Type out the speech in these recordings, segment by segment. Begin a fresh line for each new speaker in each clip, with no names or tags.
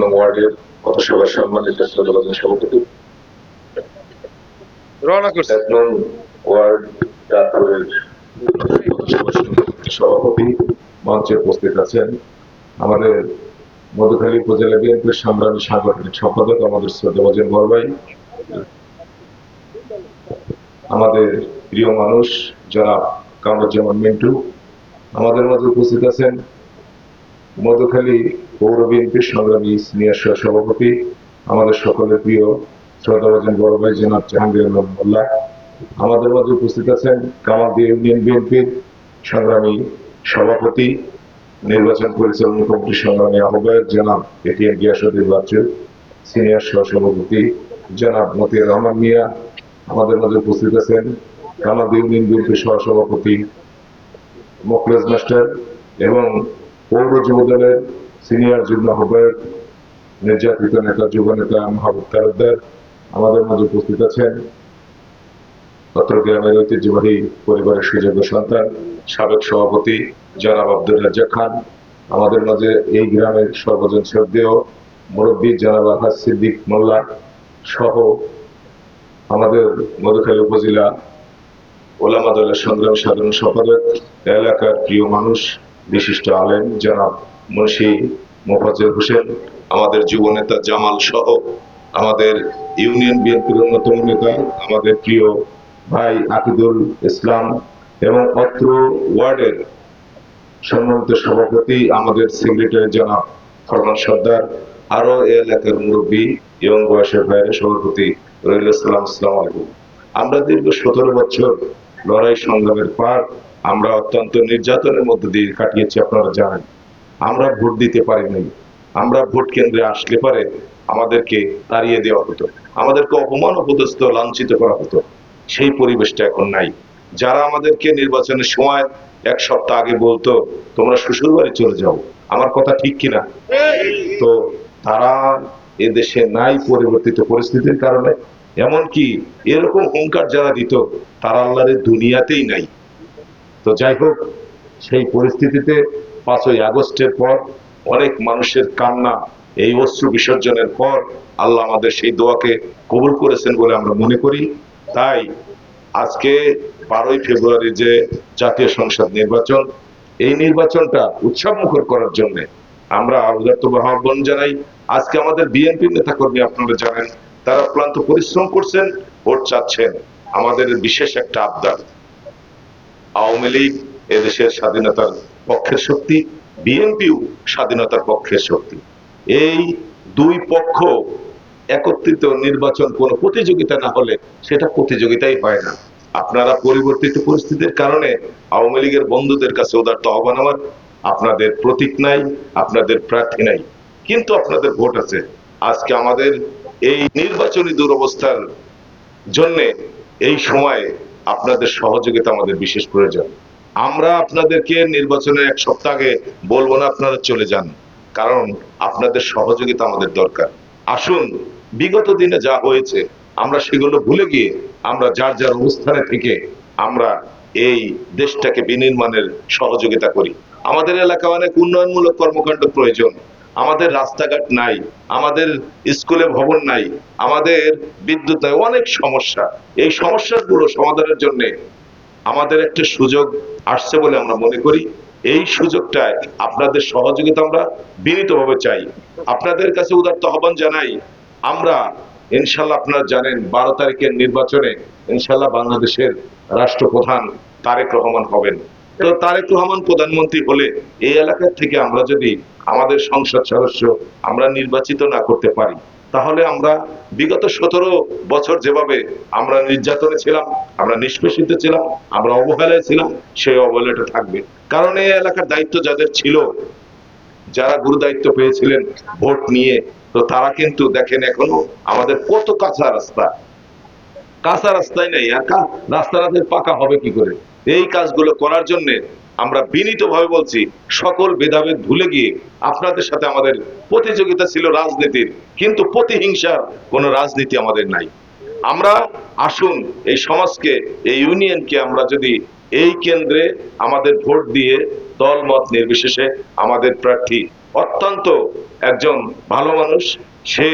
নং ওয়ার্ডের পথসভার সম্মানিত সভাপতি।
রওনা করছে।
এক নং ওয়ার্ড চাঁদপুরের সভাপতি মঞ্চে উপস্থিত আছেন আমাদের মধুখালী উপজেলা বিএনপির সংগ্রামী সাংগঠনিক সম্পাদক আমাদের শ্রদ্ধাভাজন আমাদের প্রিয় মানুষ জনাব কামরুজ্জামান মিন্টু আমাদের মাঝে উপস্থিত আছেন মধুখালী পৌর বিএনপির সংগ্রামী সিনিয়র সভাপতি, আমাদের সকলের প্রিয় শ্রদ্ধাভাজন বড় ভাই জনাব জাহাঙ্গীর মোল্লা। আমাদের মাঝে উপস্থিত আছেন কামালদি ইউনিয়ন বিএনপির সংগ্রামী সভাপতি, নির্বাচন পরিচালনা কমিটির সংগ্রামী আহ্বায়ক জনাব এটিএম গিয়াসুদ্দিন বাচ্চু, সিনিয়র সহ সভাপতি জনাব মতিউর রহমান মিয়া। আমাদের মাঝে উপস্থিত আছেন কামালদি ইউনিয়ন বিএনপির সহ সভাপতি মোখলেজ মাস্টার এবং পৌর যুব দলের সিনিয়র যুগ্ম আহ্বায়ক, নির্যাতিত নেতা, যুব নেতা, মাহবুব তালুকদার আমাদের মাঝে উপস্থিত আছেন। অত্র গ্রামের ঐতিহ্যবাহী পরিবারের সুযোগ্য সন্তান, সাবেক সভাপতি জনাব আব্দুল রাজ্জাক খান, আমাদের মাঝে এই গ্রামের সর্বজন শ্রদ্ধেয় মুরব্বী জনাব আলহাজ সিদ্দিক মোল্লা সহ আমাদের মধুখালী উপজেলা ওলামা দলের সংগ্রামী সাধারণ সম্পাদক, এলাকার প্রিয় মানুষ বিশিষ্ট আলেম জনাব মুন্সি মোফাজ্জল হোসেন, আমাদের যুব নেতা জামাল সহ আমাদের ইউনিয়ন বিএনপির অন্যতম নেতা, আমাদের প্রিয় ভাই আকিদুল ইসলাম এবং অত্র ওয়ার্ডের সম্মানিত সভাপতি, আমাদের সেক্রেটারি জনাব ফরমান সর্দার আরও এ এলাকার মুরব্বী এবং বয়সের ভাইয়ের সভাপতি রহিল ইসলাম ইসলাম আলাইকুম। আমরা দীর্ঘ সতেরো বছর লড়াই সংগ্রামের পার আমরা অত্যন্ত নির্যাতনের মধ্যে দিয়ে কাটিয়েছি, আপনারা জানেন। আমরা ভোট দিতে পারিনি আমরা ভোট কেন্দ্রে আসলে পারে আমাদেরকে তাড়িয়ে দেওয়া হতো। আমাদেরকে অপমান অপদস্থ লাঞ্ছিত করা হতো। সেই পরিবেশটা এখন নাই। যারা আমাদেরকে নির্বাচনের সময় এক সপ্তাহ আগে বলতো, তোমরা শ্বশুর বাড়ি চলে যাও। আমার কথা ঠিক কিনা? তো তারা এদেশে নাই পরিবর্তিত পরিস্থিতির কারণে এমনকি এরকম হুঙ্কার যারা দিত, তারা আল্লাহরের দুনিয়াতেই নাই। তো যাই হোক, সেই পরিস্থিতিতে পাঁচই আগস্টের পর অনেক মানুষের কান্না, এই অশ্রু বিসর্জনের পর আল্লাহ আমাদের সেই দোয়াকে কবুল করেছেন বলে আমরা মনে করি। তাই আজকে বারোই ফেব্রুয়ারি যে জাতীয় সংসদ নির্বাচন, এই নির্বাচনটা উৎসব মুখর করার জন্য আমরা উদার্ত আহ্বান জানাই। আজকে আমাদের বিএনপি নেতা কর্মী আপনারা জানেন তারা ক্লান্ত পরিশ্রম করছেন, ভোট চাচ্ছেন। আমাদের বিশেষ একটা আবদার। আওয়ামী লীগ এদেশের স্বাধীনতার পক্ষের শক্তি, বিএনপিও স্বাধীনতার পক্ষের শক্তি। এই দুই পক্ষ একত্রিত নির্বাচন কোনো প্রতিযোগিতা না হলে সেটা প্রতিযোগিতাই হয় না। আপনারা পরিবর্তিত পরিস্থিতির কারণে আওয়ামী লীগের বন্ধুদের কাছে উদার্ত আহ্বান আমার, আপনাদের প্রতীক নাই, আপনাদের প্রার্থী নাই। কিন্তু আপনাদের ভোট আছে। আজকে আমাদের এই নির্বাচনী দুরবস্থার জন্যে এই সময়ে আপনাদের সহযোগিতা আমাদের বিশেষ প্রয়োজন। আমরা আপনাদেরকে নির্বাচনের এক সপ্তাহ আগে বলব না, আপনারা চলে যান। কারণ আপনাদের সহযোগিতা আমাদের দরকার। আসুন, বিগত দিনে যা হয়েছে, আমরা সেগুলো ভুলে গিয়ে আমরা যার যার অবস্থানে থেকে আমরা এই দেশটাকে বিনির্মাণের সহযোগিতা করি। আমাদের এলাকায় অনেক উন্নয়নমূলক কর্মকাণ্ড প্রয়োজন। আমাদের রাস্তাঘাট নাই, আমাদের স্কুলে ভবন নাই, আমাদের বিদ্যুৎ নাই, অনেক সমস্যা। এই সমস্যাগুলো সমাধানের জন্য আমাদের একটা সুযোগ আসছে বলে আমরা মনে করি। এই সুযোগটায় আপনাদের সহযোগিতা আমরা বিনীতভাবে চাই। আপনাদের কাছে উদার্ত আহ্বান জানাই, আমরা ইনশাল্লাহ আপনারা জানেন বারো তারিখের নির্বাচনে ইনশাল্লাহ বাংলাদেশের রাষ্ট্রপ্রধান তারেক রহমান হবেন। তো তারেক রহমান প্রধানমন্ত্রী হলে এই এলাকার থেকে আমরা যদি আমাদের সংসদ সদস্য আমরা নির্বাচিত না করতে পারি, তাহলে আমরা বিগত সতেরো বছর যেভাবে আমরা নির্যাতনে ছিলাম, আমরা নিষ্পেষিত ছিলাম, আমরা অবহেলায় ছিলাম, সেই অবহেলাটা থাকবে। কারণ এই এলাকার দায়িত্ব যাদের ছিল, যারা গুরু দায়িত্ব পেয়েছিলেন ভোট নিয়ে, তো তারা কিন্তু দেখেন এখনও আমাদের কত কাঁচা রাস্তা। কাঁচা রাস্তায় নেই, আর রাস্তা রাস্তাঘাটের পাকা হবে কি করে? এই কাজগুলো করার জন্য আমরা বিনীত ভাবে বলছি, সকল ভেদাভেদ ভুলে গিয়ে আপনাদের সাথে আমাদের প্রতিযোগিতা ছিল রাজনীতির, কিন্তু প্রতিহিংসার কোনো রাজনীতি আমাদের নাই। আমরা আসুন এই সমাজকে, এই ইউনিয়নকে আমরা যদি এই কেন্দ্রে আমাদের ভোট দিয়ে দল মত নির্বিশেষে আমাদের প্রার্থী, অত্যন্ত একজন ভালো মানুষ, সে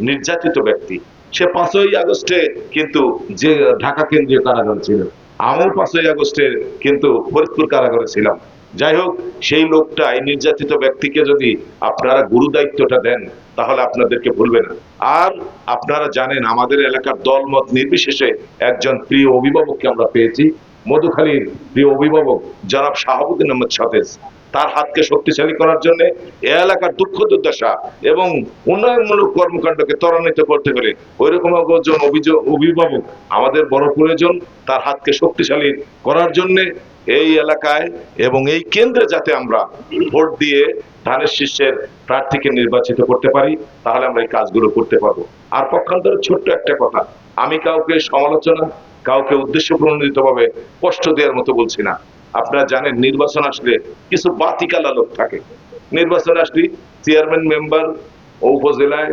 নির্যাতিত ব্যক্তি। সে পাঁচই আগস্টে কিন্তু যে ঢাকা কেন্দ্রীয় কারাগারে ছিল। আমিও পাঁচই আগস্টের কিন্তু ফরিদপুর কারাগারে ছিলাম। যাই হোক, সেই লোকটা, এই নির্যাতিত ব্যক্তিকে যদি আপনারা গুরু দায়িত্বটা দেন, তাহলে আপনাদেরকে ভুলবে না। আর আপনারা জানেন, আমাদের এলাকার দলমত নির্বিশেষে একজন প্রিয় অভিভাবককে আমরা পেয়েছি। মধুখালীর প্রিয় অভিভাবক জনাব শাহাবুদ্দিন আহমদ সতেজ তার হাতকে শক্তিশালী করার জন্য এ এলাকার দুঃখ দুর্দশা এবং উন্নয়নমূলক কর্মকাণ্ডকে ত্বরান্বিত করতে হলে ওই রকম একজন অভিযোগ, অভিভাবক, আমাদের বড় প্রয়োজন তার হাতকে শক্তিশালী করার জন্য এই এলাকায় এবং এই কেন্দ্রে যাতে আমরা ভোট দিয়ে ধানের শীর্ষের প্রার্থীকে নির্বাচিত করতে পারি, তাহলে আমরা এই কাজগুলো করতে পারব। আর পক্ষান্তরে ছোট্ট একটা কথা, আমি কাউকে সমালোচনা, কাউকে উদ্দেশ্য প্রণোদিত ভাবে কষ্ট দেওয়ার মতো বলছি না। আপনারা জানেন নির্বাচন আসলে কিছু বাতিকালা লোক থাকে। নির্বাচন আসলে চেয়ারম্যান, মেম্বার উপজেলায়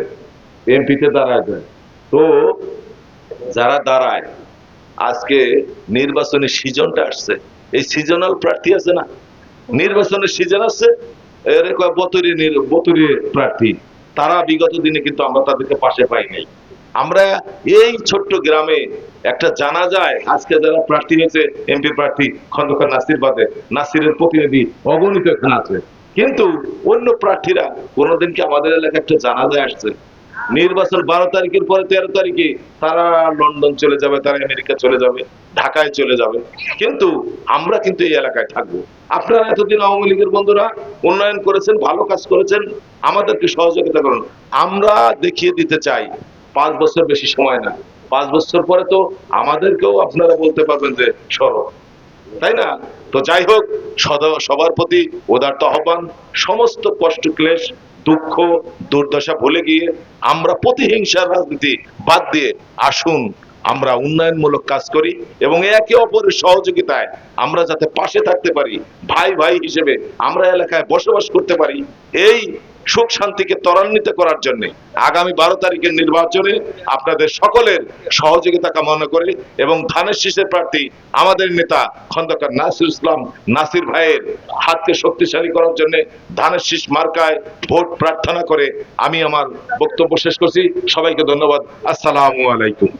এমপিতে দাঁড়ায় যায়। তো যারা দাঁড়ায়, আজকে নির্বাচনের সিজনটা আসছে। এই সিজনাল প্রার্থী আছে না? নির্বাচনের সিজন আছে এর বতরি বতরি প্রার্থী। তারা বিগত দিনে কিন্তু আমরা তাদেরকে পাশে পাই নাই। আমরা এই ছোট্ট গ্রামে একটা জানা যায় আজকে যারা প্রার্থী হয়েছে এমপি প্রার্থী, খন্দকার নাসির বাদে, নাসিরের প্রতিনিধি, অগণিত এখানে আছে। কিন্তু অন্য প্রার্থীরা কোনোদিন কি আমাদের এলাকায় একটা জানাজায় আসছে? নির্বাচন বারো তারিখের পরে তেরো তারিখে তারা লন্ডন চলে যাবে, তারা আমেরিকা চলে যাবে, ঢাকায় চলে যাবে। কিন্তু আমরা কিন্তু এই এলাকায় থাকব। আপনারা এতদিন আওয়ামী লীগের বন্ধুরা উন্নয়ন করেছেন, ভালো কাজ করেছেন, আমাদেরকে সহযোগিতা করুন। আমরা দেখিয়ে দিতে চাই পাঁচ বছর বেশি সময় না। পাঁচ বছর পরে তো আমাদেরকেও আপনারা বলতে পারবেন যে সরব। তাই না? তো যাই হোক সবার প্রতি উদার্ত আহ্বান। সমস্ত কষ্ট, ক্লেশ, দুঃখ, দুর্দশা ভুলে গিয়ে আমরা প্রতিহিংসার রাজনীতি বাদ দিয়ে আসুন, আমরা উন্নয়নমূলক কাজ করি এবং একে অপরের সহযোগিতায় আমরা যাতে পাশে থাকতে পারি ভাই ভাই হিসেবে আমরা এলাকায় বসবাস করতে পারি, এই সুখ শান্তিকে ত্বরান্বিত করার জন্য আগামী বারো তারিখের নির্বাচনে আপনাদের সকলের সহযোগিতা কামনা করে এবং ধানের শীষের প্রার্থী আমাদের নেতা খন্দকার নাসির ইসলাম নাসির ভাইয়ের হাতকে শক্তিশালী করার জন্য ধানের শীষ মার্কায় ভোট প্রার্থনা করে আমি আমার বক্তব্য শেষ করছি। সবাইকে ধন্যবাদ। আসসালামু আলাইকুম।